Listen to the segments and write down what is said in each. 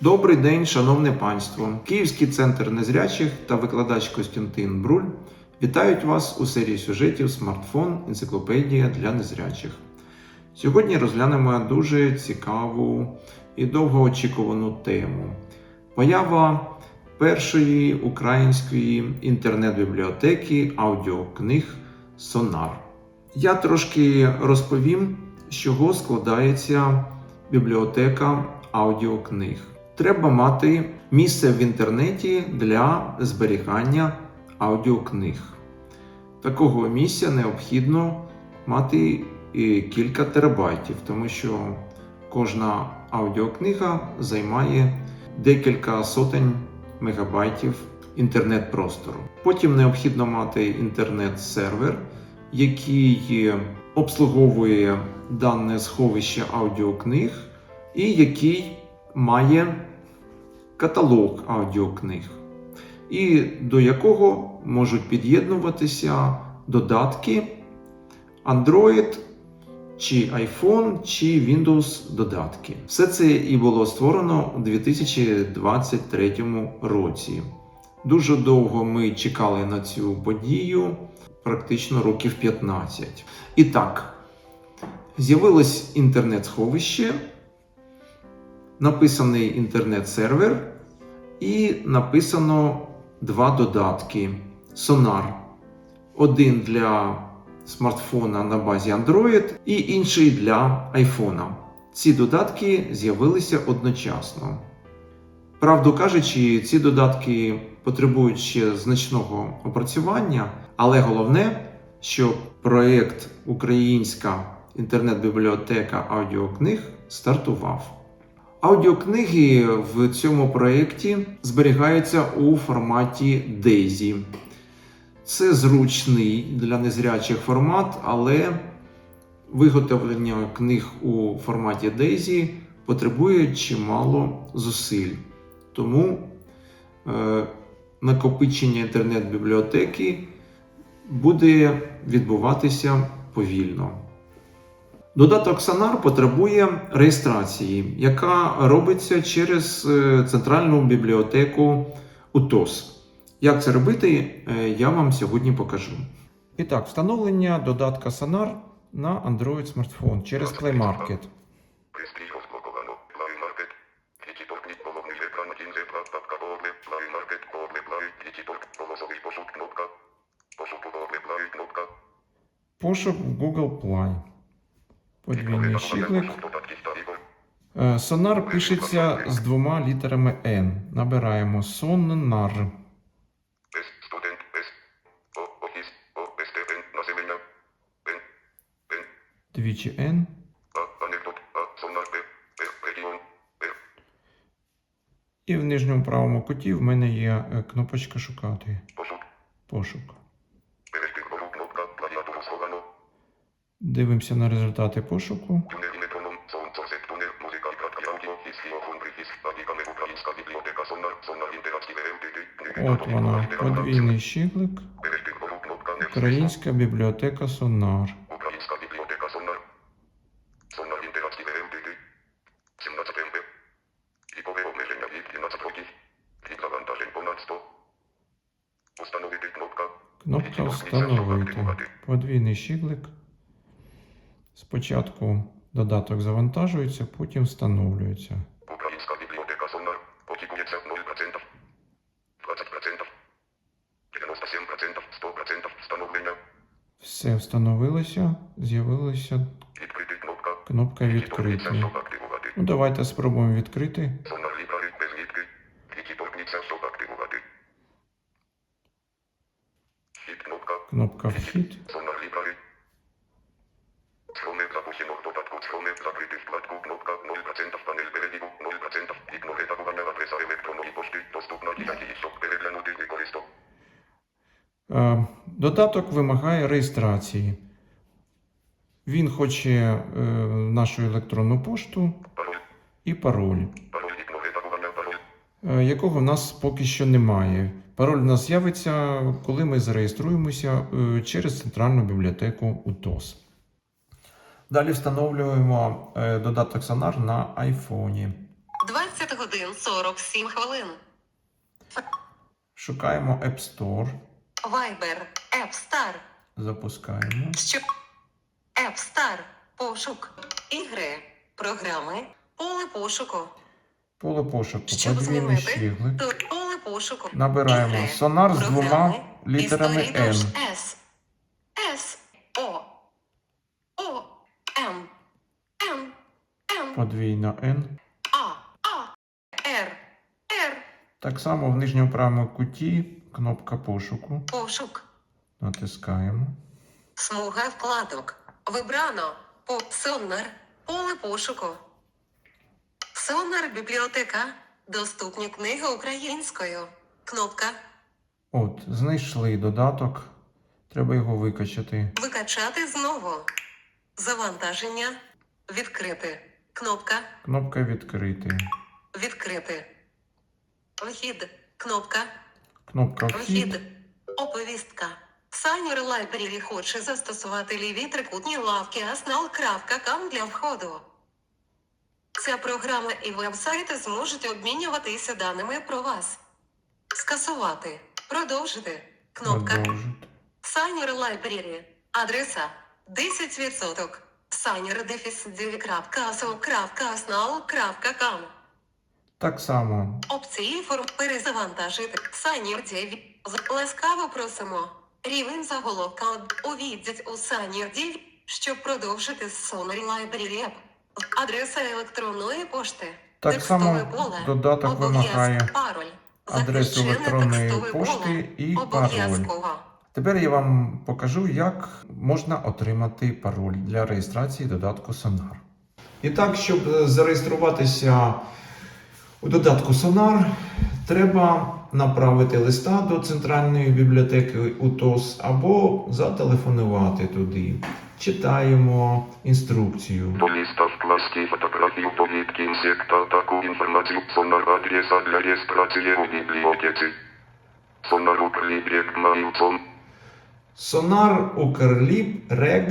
Добрий день, шановне панство! Київський центр незрячих та викладач Костянтин Бруль вітають вас у серії сюжетів Смартфон Енциклопедія для незрячих. Сьогодні розглянемо дуже цікаву і довгоочікувану тему: поява першої української інтернет-бібліотеки аудіокниг Сонар. Я трошки розповім, з чого складається бібліотека аудіокниг. Треба мати місце в інтернеті для зберігання аудіокниг. Такого місця необхідно мати і кілька терабайтів, тому що кожна аудіокнига займає декілька сотень мегабайтів інтернет-простору. Потім необхідно мати інтернет-сервер, який обслуговує дане сховище аудіокниг і який має каталог аудіокниг, і до якого можуть під'єднуватися додатки Android чи iPhone, чи Windows додатки. Все це і було створено у 2023 році. Дуже довго ми чекали на цю подію, практично років 15. І так, з'явилось інтернет-сховище, написаний інтернет-сервер, і написано два додатки: Sonar. Один для смартфона на базі Android і інший для iPhone. Ці додатки з'явилися одночасно. Правду кажучи, ці додатки потребують ще значного опрацювання, але головне, що проєкт Українська інтернет-бібліотека аудіокниг стартував. Аудіокниги в цьому проєкті зберігаються у форматі DAISY. Це зручний для незрячих формат, але виготовлення книг у форматі DAISY потребує чимало зусиль. Тому е, накопичення інтернет-бібліотеки буде відбуватися повільно. Додаток Sonar потребує реєстрації, яка робиться через е, центральну бібліотеку УТОС. Як це робити, е, я вам сьогодні покажу. І так, встановлення додатка Sonar на Android смартфон через Play Market. Пошук в Google Play. Подвійний щиклик. Е, Sonar пишеться з двома літерами N. Набираємо Sonar. С. Студент. С. О. Офіс. О. СТН. Населення. Н. Н. Двічі N. Сонар. І в нижньому правому куті в мене є е, кнопочка шукати. Пошук. Пошук. Перейти вгору кнопка. Клавіатуру сховано. Дивимося на результати пошуку. Тюнер і метроном. Сон. Сорсет. Тюнер. Музика і кратки аудіо. Із фіофон. Прифіс. Адікаме. Українська бібліотека. Сонар. Сонар. Інтерактиве. МТТ. От вона, подвійний вгору Українська бібліотека Sonar. Українська бібліотека Сонар. Сонар інтерактиве МТТ. 17 МП. Вікове обмеження від 12 років. Від завантажень понад 100. Установити кнопка. Встановити. Подвійний щиглик. Спочатку додаток завантажується, потім встановлюється. Українська бібліотека Сонар. Очікується 0%. 20%. 97%. 100% встановлення. Все встановилося, з'явилася Відкрити кнопка. кнопка активувати. Ну, давайте спробуємо відкрити. Сонар лібрари без нітки. Відкрити, щоб активувати. Хід кнопка. Кнопка вхід. Додаток вимагає реєстрації. Він хоче е, нашу електронну пошту Пароль. і пароль, е, якого в нас поки що немає. Пароль в нас з'явиться, коли ми зареєструємося е, через центральну бібліотеку УТОС. Далі встановлюємо е, додаток Sonar на айфоні. 20 годин 47 хвилин. Шукаємо App Store, Viber, App Star. запускаємо. Що? App Star. Пошук. Ігри. Програми. Поле пошуку. Поле пошуку, Щоб подвійний змінити, щіглик. то поле пошуку. Набираємо Ігри. сонар з Програми. двома літерами Історії N. дощ. С. С. О. О. М. М. М. Подвійна N. А. А. Р. Р. Так само в нижньому правому куті кнопка пошуку. Пошук. Натискаємо. Смуга вкладок. Вибрано. По Сонар. Поле пошуку. Сонар бібліотека. Доступні книги українською. Кнопка. От, знайшли додаток. Треба його викачати. Викачати знову. Завантаження. Відкрити. Кнопка. Кнопка відкрити. Відкрити. Вхід. Кнопка. Кнопка вхід. Оповістка. Сайнер Library хоче застосувати ліві трикутні лавки Asnal.com для входу. Ця програма і веб-сайти зможуть обмінюватися даними про вас. Скасувати. Продовжити. Кнопка. Продовжити. Сайнер Library. Адреса 10%. Signer.asnal.com Так само Опції форм перезавантажити. 9. Ласкаво просимо. Рівень заголовка увійдіть у Сайнір 9, щоб продовжити Sonary Library App. Адреса електронної пошти. Так Текстове само поле. додаток вимагає пароль. адресу електронної пошти і пароль. Обов'язково. Тепер я вам покажу, як можна отримати пароль для реєстрації додатку Sonar. І так, щоб зареєструватися у додатку Sonar, треба направити листа до центральної бібліотеки УТОС або зателефонувати туди. Читаємо інструкцію. До листа вкласти фотографію повідки інсекта, таку інформацію, сонар адреса для реєстрації у бібліотеці. Сонар Укрлібрек Маюцон. Sonar Укрліп Рег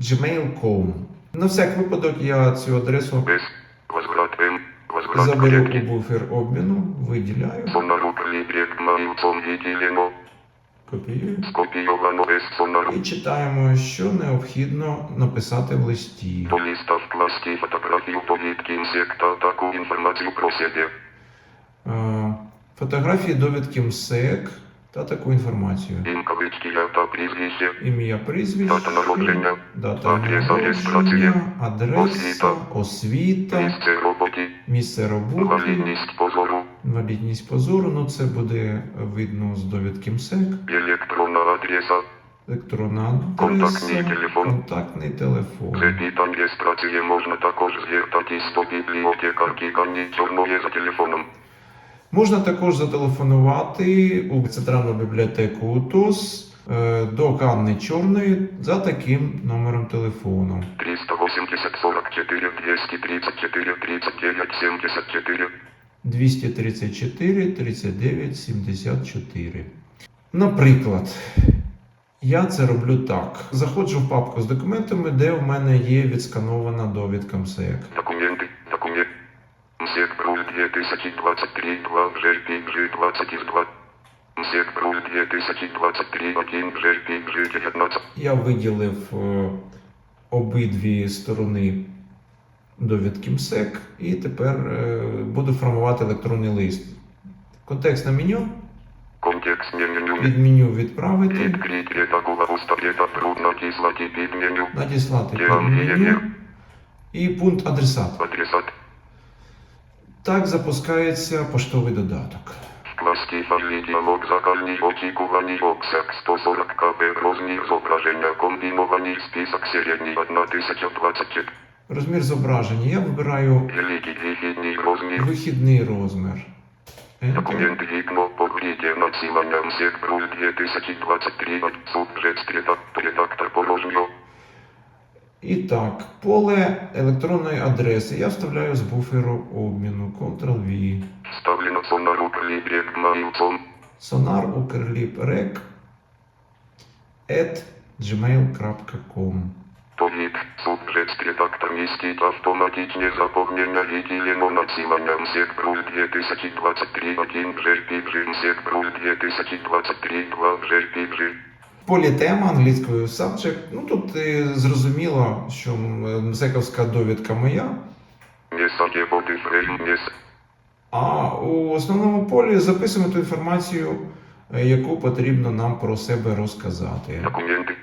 gmail.com. На всяк випадок я цю адресу С. Заберу буфер обміну, виділяю, копіюю. І читаємо, що необхідно написати в листі. До листа вкласти фотографію повідки інсекта, таку інформацію про себе. Е, Фотографії довідки МСЕК та таку інформацію. Ім'я, прізвище, Дата народження. дата Адреса адреса, Освіта. освіта, Місце роботи. місце роботи, Інвалідність позору. інвалідність позору. Ну це буде видно з довідки МСЕК. Електронна адреса. Електронна Контактний телефон. контактний телефон. Питань реєстрації можна також звертатись до бібліотекарки Канні Чорної за телефоном. Можна також зателефонувати у центральну бібліотеку УТОС Е, до Ганни Чорної за таким номером телефону. 380 44 234 39 74 234 39 74. Наприклад, я це роблю так. Заходжу в папку з документами, де в мене є відсканована довідка МСЕК. Документи, документи. МСЕК 2023 2 жп 20 із 2 я виділив е, обидві сторони довідки МСЕК і тепер е, буду формувати електронний лист. Контекстне меню меню. від меню відправити, надіслати під меню і пункт адресат. Адресат. Так запускається поштовий додаток. Вкласти файлі діалог закальні очікувані обсяг 140 кб розмір зображення комбінований список середній 1024. Розмір зображення. Я вибираю вихідний розмір. вихідний розмір. Документ вікно надсилання МСЕК Бруль 2023 Субжест редактор порожньо. І так, поле електронної адреси я вставляю з буферу обміну Ctrl-V. Вставлено сонару клібрек Маюцон. Sonar Укрліп Рек at gmail.com Повід, субжесть редактор містить автоматичне заповнення відділено націленням Секпруль 2023 1 Жерпіджин Секпруль 2023 2 Жерпіджин. Полі тема англійською subject. Ну тут зрозуміло, що м, довідка моя. А у основному полі записуємо ту інформацію, е, яку потрібно нам про себе розказати. Документи.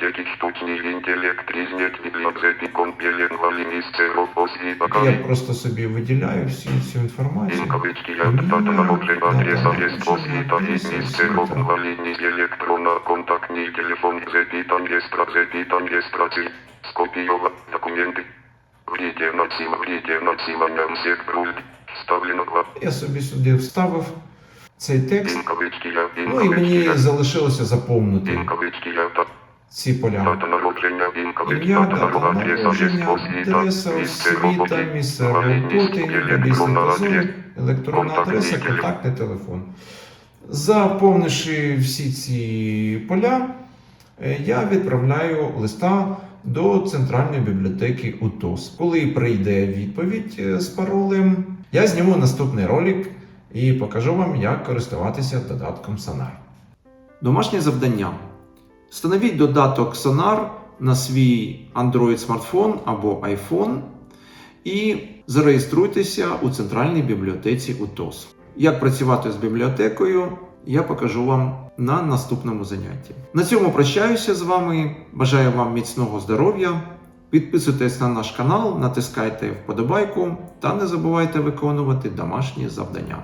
Бібліотеки штучний інтелект різнять бібліотеки компілінгвалі місце освіта Я просто собі виділяю всю цю інформацію. Інкавички я дата народження адреса є освіта і місце інвалідність електронна контактний телефон запитан реєстра запитан реєстрації скопійова документи Вріте націм вріте націмання секпруль вставлено гла Я собі сюди вставив цей текст. Інкавички я Ну і мені інкавички я залишилося заповнити інкавички я та ці поля. дата народження інкавички Ім'я, дата народження адреса освіта місце роботи місце інвалідність електронна зони, адреса електронна контактний адреса, телефон. контактний телефон. Заповнивши всі ці поля, е, я відправляю листа до центральної бібліотеки УТОС. Коли прийде відповідь е, з паролем, я зніму наступний ролик і покажу вам, як користуватися додатком Sonar. Домашнє завдання. Встановіть додаток Sonar на свій Android смартфон або iPhone і зареєструйтеся у центральній бібліотеці УТОС. Як працювати з бібліотекою, я покажу вам на наступному занятті. На цьому прощаюся з вами. Бажаю вам міцного здоров'я. Підписуйтесь на наш канал, натискайте вподобайку та не забувайте виконувати домашні завдання.